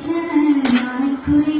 ശരണായി കുറി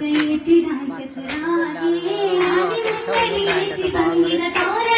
ಮಗೈಟಿ ನಾಯಕರಾಗಿ ಆದಿ ಮುಕ್ಕಡಿ ಬಂದಿನ ತೋರ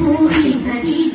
Pujita Dios.